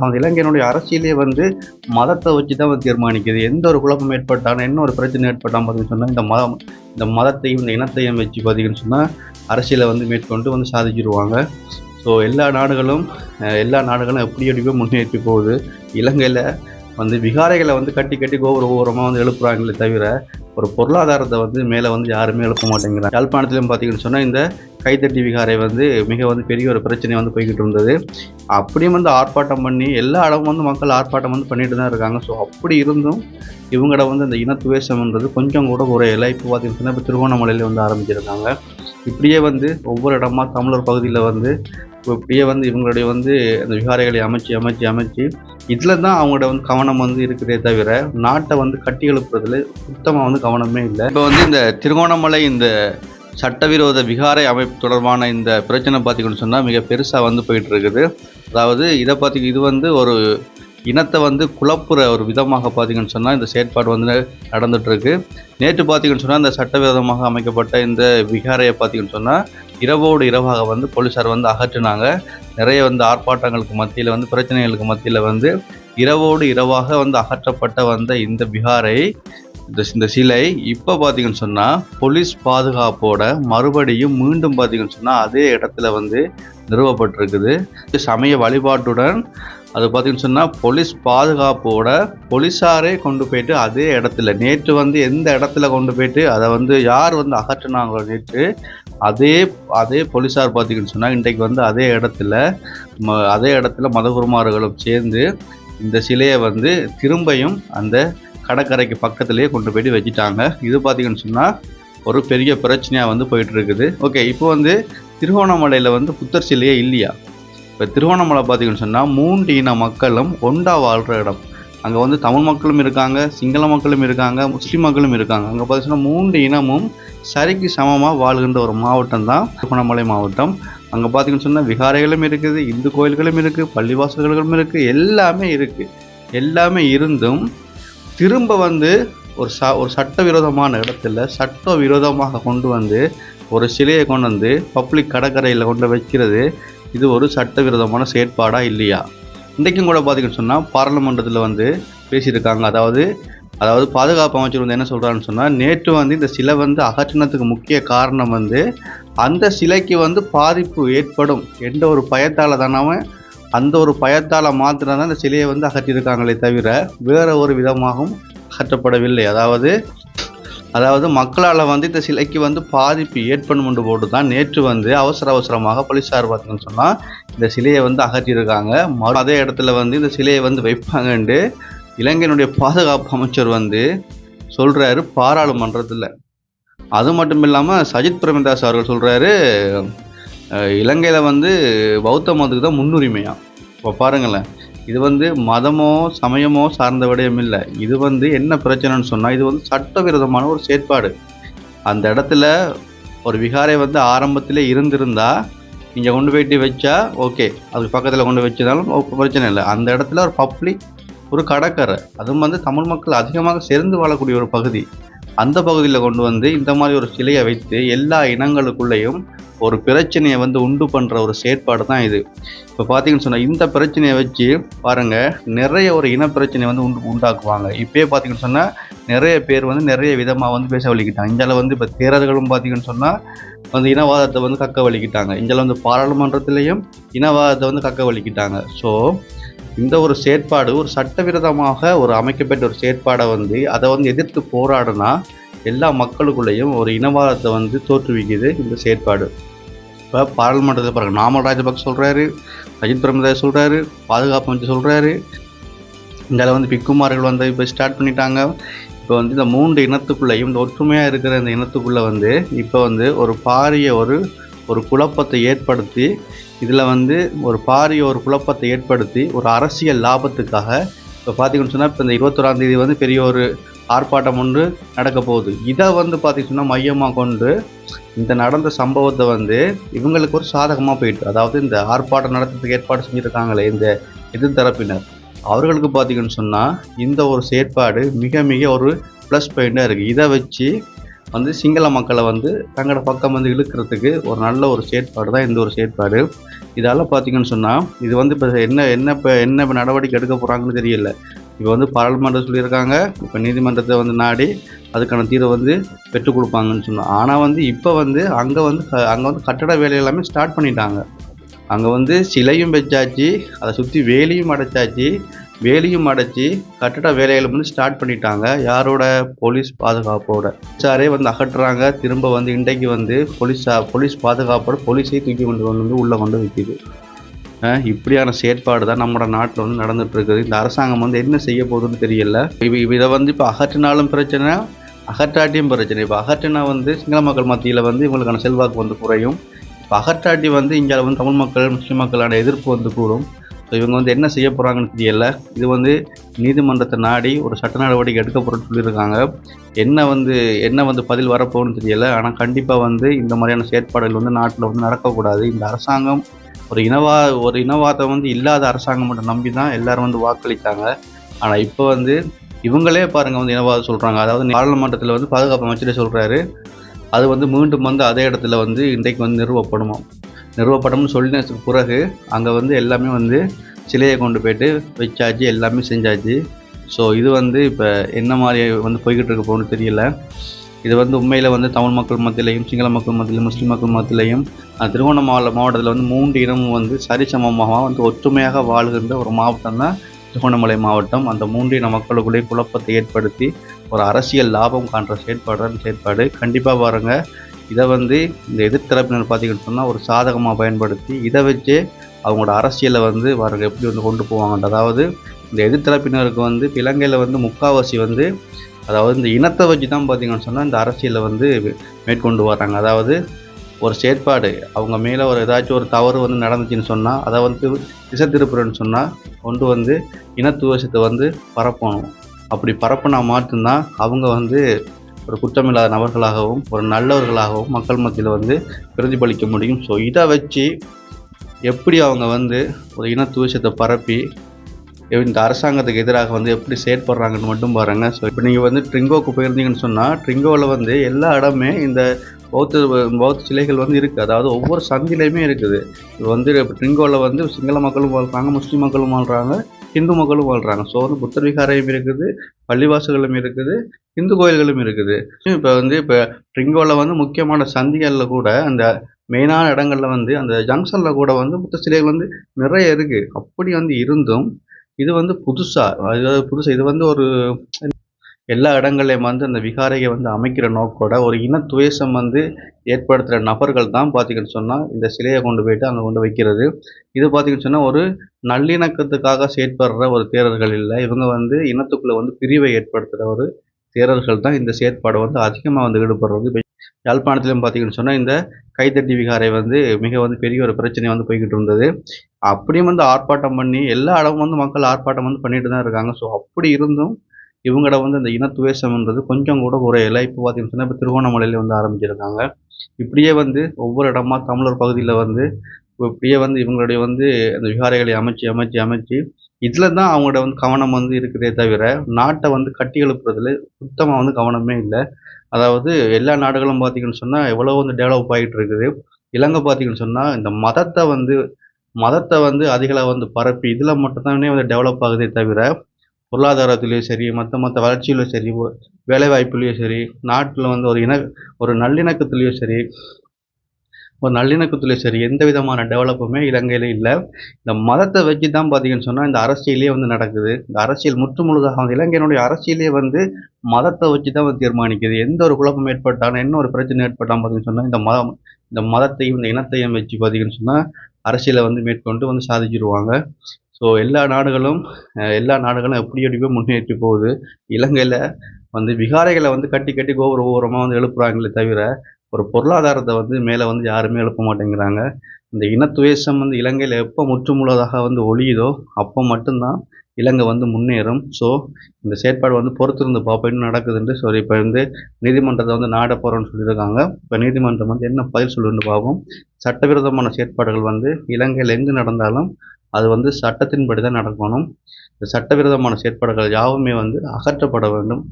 அவங்க இலங்கையினுடைய அரசியலே வந்து மதத்தை வச்சு தான் வந்து தீர்மானிக்குது. எந்த ஒரு குழப்பம் ஏற்பட்டாலும் என்ன ஒரு பிரச்சனை ஏற்பட்டாலும் பார்த்தீங்கன்னு சொன்னால் இந்த மதம் இந்த மதத்தையும் இந்த இனத்தையும் வச்சு பார்த்தீங்கன்னு சொன்னால் அரசியலை வந்து மேற்கொண்டு வந்து சாதிச்சிருவாங்க. ஸோ எல்லா நாடுகளும் எல்லா நாடுகளும் எப்படி எப்படியோ முன்னேற்றி போகுது. இலங்கையில் வந்து விகாரைகளை வந்து கட்டி கட்டி கோபுர கோபுரமாக வந்து எழுப்புறாங்களே தவிர ஒரு பொருளாதாரத்தை வந்து மேலே வந்து யாருமே எழுப்ப மாட்டேங்கிறாங்க. யாழ்ப்பாணத்திலும் பார்த்தீங்கன்னு சொன்னால் இந்த கைத்தட்டி விகாரை வந்து மிக வந்து பெரிய ஒரு பிரச்சனை வந்து போய்கிட்டு இருந்தது. அப்படியும் வந்து ஆர்ப்பாட்டம் பண்ணி எல்லா இடமும் வந்து மக்கள் ஆர்ப்பாட்டம் வந்து பண்ணிட்டு தான் இருக்காங்க. ஸோ அப்படி இருந்தும் இவங்களோட வந்து இந்த இனத்துவேஷம்ன்றது கொஞ்சம் கூட குறையலை. இப்போ பார்த்தீங்கன்னா இப்போ திருவண்ணாமலையில் வந்து ஆரம்பிச்சிருக்காங்க. இப்படியே வந்து ஒவ்வொரு இடமா தமிழர் பகுதியில் வந்து இப்படியே வந்து இவங்களுடைய வந்து அந்த விகாரைகளை அமைச்சு அமைச்சு அமைச்சு இதில் தான் அவங்களோட வந்து கவனம் வந்து இருக்குதே தவிர நாட்டை வந்து கட்டி எழுப்புறதுல சுத்தமாக வந்து கவனமே இல்லை. இப்போ வந்து இந்த திருகோணமலை இந்த சட்டவிரோத விகாரை அமைப்பு தொடர்பான இந்த பிரச்சனை பார்த்தீங்கன்னு சொன்னால் மிக பெருசாக வந்து போயிட்டு இருக்குது. அதாவது இதை பார்த்தி இது வந்து ஒரு இனத்தை வந்து குழப்புற ஒரு விதமாக பார்த்தீங்கன்னு சொன்னால் இந்த செயற்பாடு வந்து நடந்துகிட்ருக்கு நேற்று பார்த்தீங்கன்னு சொன்னால் இந்த சட்டவிரோதமாக அமைக்கப்பட்ட இந்த விகாரையை பார்த்தீங்கன்னு சொன்னால் இரவோடு இரவாக வந்து போலீஸார் வந்து அகற்றினாங்க. நிறைய வந்து ஆர்ப்பாட்டங்களுக்கு மத்தியில் வந்து பிரச்சனைகளுக்கு மத்தியில் வந்து இரவோடு இரவாக வந்து அகற்றப்பட்ட வந்த இந்த பிகாரை இந்த இந்த சிலை இப்போ பார்த்தீங்கன்னு சொன்னால் போலீஸ் பாதுகாப்போட மறுபடியும் மீண்டும் பார்த்தீங்கன்னு சொன்னால் அதே இடத்துல வந்து நிறுவப்பட்டிருக்குது. சமய வழிபாட்டுடன் அது பார்த்தீங்கன்னு சொன்னால் போலீஸ் பாதுகாப்போட போலீஸாரே கொண்டு போயிட்டு அதே இடத்துல நேற்று வந்து எந்த இடத்துல கொண்டு போயிட்டு அதை வந்து யார் வந்து அகற்றினாங்களோ நேற்று அதே அதே போலீஸார் பார்த்தீங்கன்னு சொன்னால் இன்றைக்கு வந்து அதே இடத்துல ம- அதே இடத்துல மதகுருமார்களும் சேர்ந்து இந்த சிலையை வந்து திரும்பியும் அந்த கடற்கரைக்கு பக்கத்துலேயே கொண்டு போயிட்டு வச்சுட்டாங்க இது பார்த்தீங்கன்னு சொன்னால் ஒரு பெரிய பிரச்சனையாக வந்து போயிட்டு இருக்குது. ஓகே இப்போ வந்து திருகோணமலையில் வந்து புத்தர் சிலையே இல்லையா? இப்போ திருவண்ணாமலை பார்த்தீங்கன்னு சொன்னால் மூன்று இன மக்களும் ஒன்றா வாழ்கிற இடம். அங்கே வந்து தமிழ் மக்களும் இருக்காங்க சிங்கள மக்களும் இருக்காங்க முஸ்லீம் மக்களும் இருக்காங்க. அங்கே பார்த்தீங்கன்னா மூன்று இனமும் சரிக்கு சமமாக வாழ்கின்ற ஒரு மாவட்டம் தான் திருவண்ணாமலை மாவட்டம். அங்கே பார்த்தீங்கன்னு சொன்னால் விகாரைகளும் இருக்குது இந்து கோயில்களும் இருக்குது பள்ளிவாசல்களும் இருக்குது எல்லாமே இருக்குது எல்லாமே இருந்தும் திரும்ப வந்து ஒரு ச ஒரு சட்டவிரோதமான இடத்துல சட்ட விரோதமாக கொண்டு வந்து ஒரு சிலையை கொண்டு வந்து பப்ளிக் கடற்கரையில் கொண்டு வைக்கிறது. இது ஒரு சட்டவிரோதமான செயற்பாடா இல்லையா? இன்றைக்கும் கூட பார்த்தீங்கன்னு சொன்னால் பாராளுமன்றத்தில் வந்து பேசியிருக்காங்க. அதாவது அதாவது பாதுகாப்பு அமைச்சர் வந்து என்ன சொல்கிறான்னு சொன்னால் நேற்று வந்து இந்த சிலை வந்து அகற்றினத்துக்கு முக்கிய காரணம் வந்து அந்த சிலைக்கு வந்து பாதிப்பு ஏற்படும் எந்த ஒரு பயத்தால் தானவன் அந்த ஒரு பயத்தால் மாத்திரம் தான் இந்த சிலையை வந்து அகற்றியிருக்காங்களே தவிர வேறு ஒரு விதமாகவும் அகற்றப்படவில்லை. அதாவது அதாவது மக்களால் வந்து இந்த சிலைக்கு வந்து பாதிப்பு ஏற்படும் போட்டு தான் நேற்று வந்து அவசர அவசரமாக போலீஸார் பார்த்தீங்கன்னு சொன்னால் இந்த சிலையை வந்து அகற்றியிருக்காங்க. மறு அதே இடத்துல வந்து இந்த சிலையை வந்து வைப்பாங்கன்ட்டு இலங்கையினுடைய பாதுகாப்பு அமைச்சர் வந்து சொல்கிறாரு பாராளுமன்றத்தில். அது மட்டும் இல்லாமல் சஜித் பிரேமதாஸ் அவர்கள் சொல்கிறாரு இலங்கையில் வந்து பௌத்த மதத்துக்கு தான் முன்னுரிமையாக இப்போ பாருங்களேன். இது வந்து மதமோ சமயமோ சார்ந்த விடயம் இல்லை. இது வந்து என்ன பிரச்சனைன்னு சொன்னால் இது வந்து சட்டவிரோதமான ஒரு செயற்பாடு. அந்த இடத்துல ஒரு விகாரை வந்து ஆரம்பத்தில் இருந்திருந்தா நீங்கள் கொண்டு போயிட்டு வச்சா ஓகே. அதுக்கு பக்கத்தில் கொண்டு வச்சதாலும் பிரச்சனை இல்லை. அந்த இடத்துல ஒரு பப்ளிக் ஒரு கடற்கரை. அதுவும் வந்து தமிழ் மக்கள் அதிகமாக சேர்ந்து வாழக்கூடிய ஒரு பகுதி. அந்த பகுதியில் கொண்டு வந்து இந்த மாதிரி ஒரு சிலையை வைத்து எல்லா இனங்களுக்குள்ளேயும் ஒரு பிரச்சனையை வந்து உண்டு பண்ணுற ஒரு செயற்பாடு தான் இது. இப்போ பார்த்தீங்கன்னு சொன்னால் இந்த பிரச்சனையை வச்சு பாருங்கள் நிறைய ஒரு இன பிரச்சனையை வந்து உண்டு உண்டாக்குவாங்க. இப்போயே பார்த்தீங்கன்னு சொன்னால் நிறைய பேர் வந்து நிறைய விதமாக வந்து பேச வலிக்கிட்டாங்க. இந்தியாவில் வந்து இப்போ தேரர்களும் பார்த்தீங்கன்னு சொன்னால் வந்து இனவாதத்தை வந்து கக்க வலிக்கிட்டாங்க. இந்தியாவில் வந்து பாராளுமன்றத்திலையும் இனவாதத்தை வந்து கக்க வலிக்கிட்டாங்க. ஸோ இந்த ஒரு செயற்பாடு ஒரு சட்டவிரோதமாக ஒரு அமைக்கப்பட்ட ஒரு செயற்பாடை வந்து அதை வந்து எதிர்த்து போராடினா எல்லா மக்களுக்குள்ளேயும் ஒரு இனவாதத்தை வந்து தோற்றுவிக்குது இந்த செயற்பாடு. இப்போ பாராளுமன்றத்தில் பாருங்க நாமல் ராஜபக்ச சொல்கிறாரு அஜித் பிரேமதாஸ் சொல்கிறாரு பாதுகாப்பு அமைச்சர் சொல்கிறாரு இதில் வந்து பிக்குமார்கள் வந்து இப்போ ஸ்டார்ட் பண்ணிட்டாங்க. இப்போ வந்து இந்த மூன்று இனத்துக்குள்ளேயும் இந்த ஒற்றுமையாக இருக்கிற இந்த இனத்துக்குள்ளே வந்து இப்போ வந்து ஒரு பாரிய ஒரு ஒரு குழப்பத்தை ஏற்படுத்தி இதில் வந்து ஒரு பாரிய ஒரு குழப்பத்தை ஏற்படுத்தி ஒரு அரசியல் லாபத்துக்காக இப்போ பார்த்தீங்கன்னு சொன்னால் இப்போ இந்த இருபத்தொராம் தேதி வந்து பெரிய ஒரு ஆர்ப்பாட்டம் ஒன்று நடக்க போகுது. இதை வந்து பார்த்தீங்கன்னு சொன்னால் மையமாக கொண்டு இந்த நடந்த சம்பவத்தை வந்து இவங்களுக்கு ஒரு சாதகமாக போயிட்டு அதாவது இந்த ஆர்ப்பாட்டம் நடத்துறதுக்கு ஏற்பாடு செஞ்சுருக்காங்களே இந்த எதிர்த்தரப்பினர். அவர்களுக்கு பார்த்தீங்கன்னு சொன்னால் இந்த ஒரு செயற்பாடு மிக மிக ஒரு ப்ளஸ் பாயிண்ட்டாக இருக்குது இதை வச்சு வந்து சிங்கள மக்களை வந்து தங்களோட பக்கம் வந்து இழுக்கிறதுக்கு ஒரு நல்ல ஒரு செயற்பாடு தான் இந்த ஒரு செயற்பாடு. இதால பார்த்தீங்கன்னு சொன்னால் இது வந்து இப்போ என்ன என்ன இப்போ என்ன இப்போ நடவடிக்கை எடுக்க போகிறாங்கன்னு தெரியல. இப்போ வந்து பாராளுமன்றம் சொல்லியிருக்காங்க இப்போ நீதிமன்றத்தை வந்து நாடி அதுக்கான தீர்வை வந்து பெற்றுக் கொடுப்பாங்கன்னு சொன்னோம் ஆனால் வந்து இப்போ வந்து அங்கே வந்து அங்கே வந்து கட்டட வேலை எல்லாமே ஸ்டார்ட் பண்ணிட்டாங்க. அங்கே வந்து சிலையும் வச்சாச்சு அதை சுற்றி வேலியும் அடைச்சாச்சு. வேலையும் அடைச்சி கட்டட வேலைகளை வந்து ஸ்டார்ட் பண்ணிட்டாங்க. யாரோட? போலீஸ் பாதுகாப்போட. சாரே வந்து அகற்றுறாங்க திரும்ப வந்து இன்றைக்கு வந்து போலீஸ் போலீஸ் பாதுகாப்போட போலீஸை தூக்கி கொண்டு வந்து உள்ளே கொண்டு வைக்குது இப்படியான செயற்பாடு தான் நம்மளோட நாட்டில் வந்து நடந்துட்டு இருக்குது இந்த அரசாங்கம் வந்து என்ன செய்ய போகுதுன்னு தெரியல. இப்போ இதை வந்து இப்போ அகற்றினாலும் பிரச்சனை அகற்றாட்டியும் பிரச்சனை. இப்போ அகற்றினா வந்து சிங்கள மக்கள் மத்தியில் வந்து இவங்களுக்கான செல்வாக்கு வந்து குறையும். இப்போ அகற்றாட்டி வந்து இங்கே வந்து தமிழ் மக்கள் முஸ்லீம் மக்களான எதிர்ப்பு வந்து கூடும். ஸோ இவங்க வந்து என்ன செய்ய போகிறாங்கன்னு தெரியல. இது வந்து நீதிமன்றத்தை நாடி ஒரு சட்ட நடவடிக்கை எடுக்க போகிறோன்னு சொல்லியிருக்காங்க. என்ன வந்து என்ன வந்து பதில் வரப்போகணும்னு தெரியல. ஆனால் கண்டிப்பாக வந்து இந்த மாதிரியான செயற்பாடுகள் வந்து நாட்டில் வந்து நடக்கக்கூடாது. இந்த அரசாங்கம் ஒரு இனவா ஒரு இனவாதம் வந்து இல்லாத அரசாங்கம் மட்டும் நம்பி தான் எல்லோரும் வந்து வாக்களித்தாங்க. ஆனால் இப்போ வந்து இவங்களே பாருங்கள் வந்து இனவாதம் சொல்கிறாங்க அதாவது பாராளுமன்றத்தில் வந்து பாதுகாப்பு அமைச்சரே சொல்கிறாரு அது வந்து மீண்டும் வந்து அதே இடத்துல வந்து இன்றைக்கு வந்து நிறுவப்படுமா. நிறுவப்படம்னு சொல்லினதுக்கு பிறகு அங்கே வந்து எல்லாமே வந்து சிலையை கொண்டு போயிட்டு வச்சாச்சு எல்லாமே செஞ்சாச்சு. ஸோ இது வந்து இப்போ என்ன மாதிரி வந்து போய்கிட்டு இருக்க போகணும்னு தெரியல. இது வந்து உண்மையில் வந்து தமிழ் மக்கள் மத்தியிலையும் சிங்கள மக்கள் மத்தியிலையும் முஸ்லீம் மக்கள் மத்தியிலையும் அஹ், திருவண்ணாமலை மாவட்டத்தில் வந்து மூன்று இனமும் வந்து சரிசமமாக வந்து ஒற்றுமையாக வாழ்கின்ற ஒரு மாவட்டம் தான் திருவண்ணாமலை மாவட்டம். அந்த மூன்று இன மக்களுக்குள்ளே குழப்பத்தை ஏற்படுத்தி ஒரு அரசியல் லாபம் காண்ற செயற்பாடு செயற்பாடு கண்டிப்பாக பாருங்கள் இதை வந்து இந்த எதிர்த்தரப்பினர் பார்த்தீங்கன்னு சொன்னால் ஒரு சாதகமாக பயன்படுத்தி இதை வச்சே அவங்களோட அரசியலை வந்து அவர்கள் எப்படி வந்து கொண்டு போவாங்க அதாவது இந்த எதிர்த்தரப்பினருக்கு வந்து இலங்கையில் வந்து முக்காவாசி வந்து அதாவது இந்த இனத்தை வச்சு தான் பார்த்தீங்கன்னு சொன்னால் இந்த அரசியலை வந்து மேற்கொண்டு வராங்க அதாவது ஒரு செயற்பாடு அவங்க மேலே ஒரு ஏதாச்சும் ஒரு தவறு வந்து நடந்துச்சுன்னு சொன்னால் அதை வந்து திசை திருப்புறன்னு சொன்னால் கொண்டு வந்து இனத்துவசத்தை வந்து பரப்பணும். அப்படி பரப்புனா மட்டும்தான் அவங்க வந்து ஒரு குற்றமில்லாத நபர்களாகவும் ஒரு நல்லவர்களாகவும் மக்கள் மத்தியில் வந்து பிரதிபலிக்க முடியும். ஸோ இதை வச்சு எப்படி அவங்க வந்து ஒரு இனத்துவசத்தை பரப்பி இந்த அரசாங்கத்துக்கு எதிராக வந்து எப்படி செயற்படுறாங்கன்னு மட்டும் பாருங்கள் ஸோ இப்போ நீங்கள் வந்து ட்ரிங்கோக்கு போயிருந்தீங்கன்னு சொன்னால் ட்ரிங்கோவில் வந்து எல்லா இடமே இந்த பௌத்த பௌத்த சிலைகள் வந்து இருக்குது அதாவது ஒவ்வொரு சந்திலையுமே இருக்குது. இப்போ வந்து ட்ரிங்கோவில் வந்து சிங்கள மக்களும் வாழ்கிறாங்க முஸ்லீம் மக்களும் வாழ்கிறாங்க ஹிந்து மக்களும் வாழ்கிறாங்க ஸோ வந்து புத்தர் விகாரையும் இருக்குது பள்ளிவாசல்களும் இருக்குது இந்து கோயில்களும் இருக்குது. இப்போ வந்து இப்போ ட்ரிங்கோவில் வந்து முக்கியமான சந்திகளில் கூட அந்த மெயினான இடங்களில் வந்து அந்த ஜங்ஷனில் கூட வந்து புத்த சிலைகள் வந்து நிறைய இருக்குது அப்படி வந்து இருந்தும் இது வந்து புதுசாக அதாவது புதுசாக இது வந்து ஒரு எல்லா இடங்கள்லையும் வந்து அந்த விகாரையை வந்து அமைக்கிற நோக்கோட ஒரு இனத்துவேஷம் வந்து ஏற்படுத்துகிற நபர்கள் தான் பார்த்தீங்கன்னு சொன்னால் இந்த சிலையை கொண்டு போயிட்டு அங்கே கொண்டு வைக்கிறது. இது பார்த்தீங்கன்னு சொன்னால் ஒரு நல்லிணக்கத்துக்காக செயற்படுற ஒரு தேரர்கள் இல்லை. இவங்க வந்து இனத்துக்குள்ளே வந்து பிரிவை ஏற்படுத்துகிற ஒரு தேரர்கள் தான் இந்த செயற்பாடு வந்து அதிகமாக வந்து ஈடுபடுறது. யாழ்ப்பாணத்திலும் பார்த்தீங்கன்னு சொன்னால் இந்த கைத்தட்டி விகாரை வந்து மிக வந்து பெரிய ஒரு பிரச்சனை வந்து போய்கிட்டு இருந்தது. அப்படியும் வந்து ஆர்ப்பாட்டம் பண்ணி எல்லா இடமும் வந்து மக்கள் ஆர்ப்பாட்டம் வந்து பண்ணிட்டு தான் இருக்காங்க. ஸோ அப்படி இருந்தும் இவங்களோட வந்து இந்த இனத்துவேஷம்ன்றது கொஞ்சம் கூட குறையலை. இப்போ பார்த்தீங்கன்னு சொன்னால் இப்போ திருவண்ணாமலையில் வந்து ஆரம்பிச்சிருக்காங்க. இப்படியே வந்து ஒவ்வொரு இடமா தமிழர் பகுதியில் வந்து இப்படியே வந்து இவங்களுடைய வந்து அந்த விகாரைகளை அமைச்சு அமைச்சு அமைச்சு இதில் தான் அவங்களோட வந்து கவனம் வந்து இருக்குதே தவிர நாட்டை வந்து கட்டி எழுப்புறதுல சுத்தமாக வந்து கவனமே இல்லை. அதாவது எல்லா நாடுகளும் பார்த்தீங்கன்னு சொன்னால் எவ்வளோ வந்து டெவலப் ஆகிட்டு இருக்குது. இலங்கை பார்த்தீங்கன்னு சொன்னால் இந்த மதத்தை வந்து மதத்தை வந்து அதிகளவு வந்து பரப்பி இதில் மட்டும்தானே வந்து டெவலப் ஆகுதே தவிர பொருளாதாரத்துலேயும் சரி மற்ற மற்ற வளர்ச்சியிலும் சரி வேலைவாய்ப்புலேயும் சரி நாட்டில் வந்து ஒரு இன ஒரு நல்லிணக்கத்துலேயும் சரி ஒரு நல்லிணக்கத்துலேயும் சரி எந்த விதமான டெவலப்புமே இலங்கையில் இல்லை. இந்த மதத்தை வச்சு தான் பார்த்தீங்கன்னு சொன்னால் இந்த அரசியலே வந்து நடக்குது. இந்த அரசியல் முற்றுமுழுதாக வந்து இலங்கையினுடைய அரசியலே வந்து மதத்தை வச்சு தான் வந்து தீர்மானிக்குது. எந்த ஒரு குழப்பம் ஏற்பட்டாலும் என்ன ஒரு பிரச்சனை ஏற்பட்டாலும் பார்த்தீங்கன்னு சொன்னால் இந்த மதம் இந்த மதத்தையும் இந்த இனத்தையும் வச்சு பார்த்தீங்கன்னு சொன்னால் அரசியலை வந்து மேற்கொண்டு வந்து சாதிச்சிருவாங்க. ஸோ எல்லா நாடுகளும் எல்லா நாடுகளும் எப்படி எப்படியோ முன்னேற்றி போகுது. இலங்கையில் வந்து விகாரைகளை வந்து கட்டி கட்டி கோபுர கோபுரமாக வந்து எழுப்புறாங்களே தவிர ஒரு பொருளாதாரத்தை வந்து மேலே வந்து யாருமே எழுப்ப மாட்டேங்கிறாங்க. இந்த இனத்துவேஷம் வந்து இலங்கையில் எப்போ முற்றுமுழுதாக வந்து ஒழியுதோ அப்போ மட்டும்தான் இலங்கை வந்து முன்னேறும். ஸோ இந்த செயற்பாடு வந்து பொறுத்திருந்து பார்ப்போம் நடக்குதுன்ட்டு. ஸோ இப்போ வந்து நீதிமன்றத்தை வந்து நாட போகிறோம்னு சொல்லியிருக்காங்க. இப்போ நீதிமன்றம் வந்து என்ன பதில் சொல்லுன்னு பார்ப்போம். சட்டவிரோதமான செயற்பாடுகள் வந்து இலங்கையில் எங்கு நடந்தாலும் அது வந்து சட்டத்தின்படி தான் நடக்கணும். இந்த சட்டவிரோதமான செயற்பாடுகள் யாவுமே வந்து அகற்றப்பட வேண்டும்.